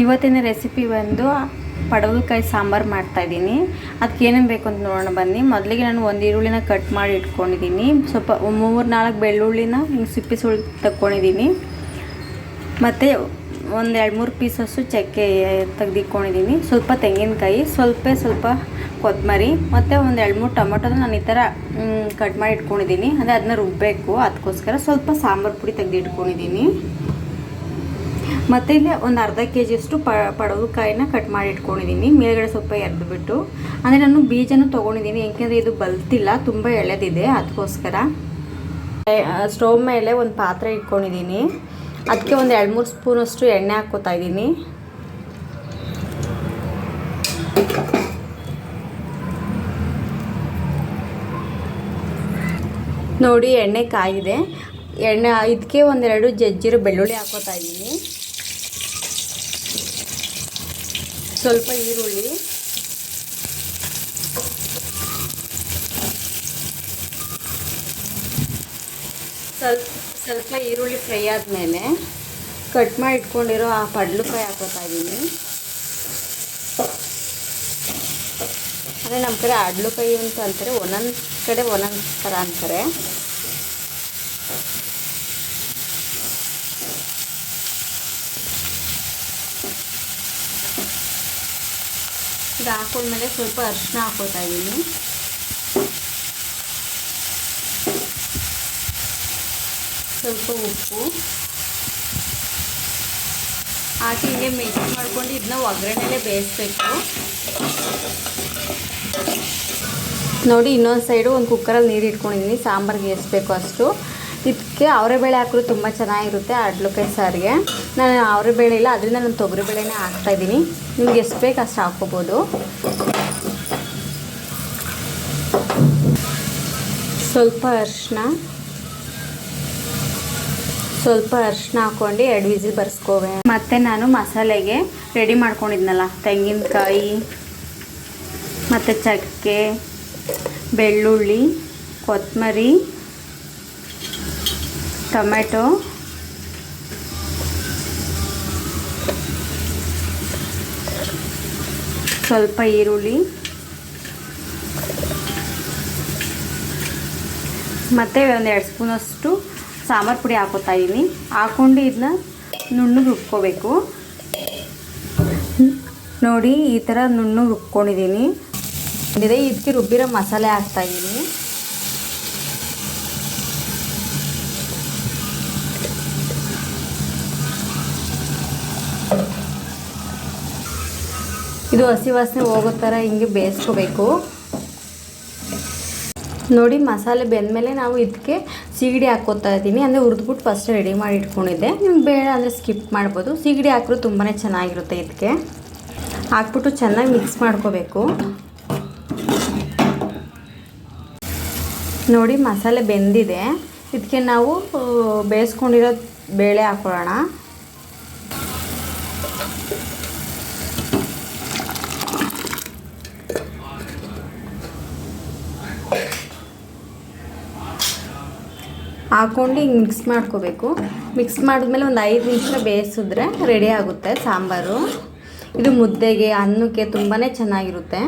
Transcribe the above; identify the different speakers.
Speaker 1: ಇವತ್ತಿನ ರೆಸಿಪಿ ಬಂದು ಪಡವಲಕಾಯಿ ಸಾಂಬಾರು ಮಾಡ್ತಾಯಿದ್ದೀನಿ ಅದಕ್ಕೆ ಏನೇನು ಬೇಕು ಅಂತ ನೋಡೋಣ, ಬನ್ನಿ. ಮೊದಲಿಗೆ ನಾನು ಒಂದು ಈರುಳ್ಳಿನ ಕಟ್ ಮಾಡಿ ಇಟ್ಕೊಂಡಿದ್ದೀನಿ. ಸ್ವಲ್ಪ ಮೂರು ನಾಲ್ಕು ಬೆಳ್ಳುಳ್ಳಿನ ಹಿಂಗೆ ಸಿಪ್ಪಿ ಸುಳಿ ತಕ್ಕೊಂಡಿದ್ದೀನಿ. ಮತ್ತು ಒಂದು ಎರಡು ಮೂರು ಪೀಸಸ್ಸು ಚಕ್ಕೆ ತೆಗೆದಿಟ್ಕೊಂಡಿದ್ದೀನಿ. ಸ್ವಲ್ಪ ತೆಂಗಿನಕಾಯಿ, ಸ್ವಲ್ಪ ಸ್ವಲ್ಪ ಕೊತ್ತಂಬರಿ ಮತ್ತು ಒಂದು ಎರಡು ಮೂರು ಟೊಮೊಟೊನ ನಾನು ಈ ಥರ ಕಟ್ ಮಾಡಿ ಇಟ್ಕೊಂಡಿದ್ದೀನಿ. ಅಂದರೆ ಅದನ್ನ ರುಬ್ಬಬೇಕು ಅದಕ್ಕೋಸ್ಕರ ಸ್ವಲ್ಪ ಸಾಂಬಾರು ಪುಡಿ ತೆಗೆದು ಇಟ್ಕೊಂಡಿದ್ದೀನಿ ಮತ್ತು ಇಲ್ಲಿ ಒಂದು ಅರ್ಧ ಕೆ ಜಿಯಷ್ಟು ಪ ಪಡವಲಕಾಯಿನ ಕಟ್ ಮಾಡಿ ಇಟ್ಕೊಂಡಿದ್ದೀನಿ ಮೇಲ್ಗಡೆ ಸ್ವಲ್ಪ ಎರೆದು ಬಿಟ್ಟು ಅಂದರೆ ನಾನು ಬೀಜನೂ ತೊಗೊಂಡಿದ್ದೀನಿ ಏಕೆಂದರೆ ಇದು ಬಲ್ತಿಲ್ಲ, ತುಂಬ ಎಳೆದಿದೆ ಅದಕ್ಕೋಸ್ಕರ ಸ್ಟವ್ ಮೇಲೆ ಒಂದು ಪಾತ್ರೆ ಇಟ್ಕೊಂಡಿದ್ದೀನಿ ಅದಕ್ಕೆ ಒಂದು ಎರಡು ಮೂರು ಸ್ಪೂನಷ್ಟು ಎಣ್ಣೆ ಹಾಕ್ಕೋತಾ ಇದ್ದೀನಿ ನೋಡಿ, ಎಣ್ಣೆ ಕಾಯಿದೆ. ಎಣ್ಣೆ, ಇದಕ್ಕೆ ಒಂದೆರಡು ಜಜ್ಜಿರೋ ಬೆಳ್ಳುಳ್ಳಿ ಹಾಕೋತಾ ಇದ್ದೀನಿ ಸ್ವಲ್ಪ ಈರುಳ್ಳಿ. ಸ್ವಲ್ಪ ಸ್ವಲ್ಪ ಈರುಳ್ಳಿ ಫ್ರೈ ಆದಮೇಲೆ ಕಟ್ ಮಾಡಿ ಇಟ್ಕೊಂಡಿರೋ ಆ ಪಡ್ಲುಕಾಯಿ ಹಾಕೋತಾ ಇದ್ದೀನಿ ಅಂದರೆ ನಮ್ಮ ಕಡೆ ಅಡ್ಲುಕಾಯಿ ಅಂತ ಅಂತಾರೆ, ಒಂದೊಂದು ಕಡೆ ಒಂದೊಂದು ಥರ ಅಂತಾರೆ. ಇದು ಹಾಕೊಂಡ್ಮೇಲೆ ಸ್ವಲ್ಪ ಅರಿಶಿನ ಹಾಕೋತಾ ಇದ್ದೀನಿ. ಸ್ವಲ್ಪ ಉಪ್ಪು. ಹಾಕಿ ಹಿಂಗೆ ಮಿಕ್ಸ್ ಮಾಡ್ಕೊಂಡು ಇದನ್ನ ಒಗ್ಗರಣೆಲೆ ಬೇಯಿಸ್ಬೇಕು. ನೋಡಿ ಇನ್ನೊಂದು ಸೈಡು ಒಂದು ಕುಕ್ಕರಲ್ಲಿ ನೀರು ಇಟ್ಕೊಂಡಿದ್ದೀನಿ ಸಾಂಬಾರ್ಗೆ ಎಸ್ಬೇಕು ಅಷ್ಟು. ಇದಕ್ಕೆ ಅವರೆಬೇಳೆ ಹಾಕಿದ್ರು ತುಂಬ ಚೆನ್ನಾಗಿರುತ್ತೆ ಅಡ್ಲುಕಾಯಿ ಸಾರಿಗೆ. ನಾನು ಅವರೆಬೇಳೆ ಇಲ್ಲ, ಅದರಿಂದ ನಾನು ತೊಗರಿಬೇಳೆನೇ ಹಾಕ್ತಾಯಿದ್ದೀನಿ ನಿಮ್ಗೆ ಎಷ್ಟು ಬೇಕು ಅಷ್ಟು ಹಾಕ್ಕೋಬೋದು. ಸ್ವಲ್ಪ ಅರಿಶಿನ ಸ್ವಲ್ಪ ಅರಿಶಿನ ಹಾಕ್ಕೊಂಡು ಎರಡು ವಿಸಿಲ್ ಬರ್ಸ್ಕೋವೆ. ಮತ್ತು ನಾನು ಮಸಾಲೆಗೆ ರೆಡಿ ಮಾಡ್ಕೊಂಡಿದ್ನಲ್ಲ, ತೆಂಗಿನಕಾಯಿ, ಮತ್ತು ಚಕ್ಕೆ, ಬೆಳ್ಳುಳ್ಳಿ ಕೊತ್ತಂಬರಿ ಟೊಮೆಟೊ ಸ್ವಲ್ಪ ಈರುಳ್ಳಿ. ಮತ್ತು ಒಂದು ಎರಡು ಸ್ಪೂನಷ್ಟು ಸಾಂಬಾರು ಪುಡಿ ಹಾಕೋತಾ ಇದ್ದೀನಿ ಹಾಕ್ಕೊಂಡು ಇದನ್ನ ನುಣ್ಣಗೆ ರುಬ್ಕೋಬೇಕು. ನೋಡಿ, ಈ ಥರ ನುಣ್ಣಗೆ ರುಬ್ಕೊಂಡಿದ್ದೀನಿ ಇದೆ ಇದಕ್ಕೆ ರುಬ್ಬಿರೋ ಮಸಾಲೆ ಹಾಕ್ತಾಯಿದ್ದೀನಿ ಇದು ಹಸಿ ವಾಸನೆ ಹೋಗೋ ಥರ ಹಿಂಗೆ ಬೇಯಿಸ್ಕೋಬೇಕು. ನೋಡಿ ಮಸಾಲೆ ಬೆಂದಮೇಲೆ ನಾವು ಇದಕ್ಕೆ ಸೀಗಡಿ ಹಾಕ್ಕೋತಾ ಇದ್ದೀನಿ. ಅಂದರೆ ಹುರಿದ್ಬಿಟ್ಟು ಫಸ್ಟ್ ರೆಡಿ ಮಾಡಿ ಇಟ್ಕೊಂಡಿದ್ದೆ. ನಿಮ್ಗೆ ಬೇಡ ಅಂದರೆ ಸ್ಕಿಪ್ ಮಾಡ್ಬೋದು. ಸೀಗಡಿ ಹಾಕಿದ್ರು ತುಂಬಾ ಚೆನ್ನಾಗಿರುತ್ತೆ ಇದಕ್ಕೆ. ಹಾಕ್ಬಿಟ್ಟು ಚೆನ್ನಾಗಿ ಮಿಕ್ಸ್ ಮಾಡ್ಕೋಬೇಕು. ನೋಡಿ ಮಸಾಲೆ ಬೆಂದಿದೆ. ಇದಕ್ಕೆ ನಾವು ಬೇಯಿಸ್ಕೊಂಡಿರೋ ಬೇಳೆ ಹಾಕೊಳ್ಳೋಣ. ಹಾಕ್ಕೊಂಡು ಹಿಂಗೆ ಮಿಕ್ಸ್ ಮಾಡ್ಕೋಬೇಕು. ಮಿಕ್ಸ್ ಮಾಡಿದ್ಮೇಲೆ ಒಂದು ಐದು ನಿಮಿಷ ಬೇಯಿಸಿದ್ರೆ ರೆಡಿ ಆಗುತ್ತೆ ಸಾಂಬಾರು. ಇದು ಮುದ್ದೆಗೆ, ಅನ್ನಕ್ಕೆ ತುಂಬಾ ಚೆನ್ನಾಗಿರುತ್ತೆ.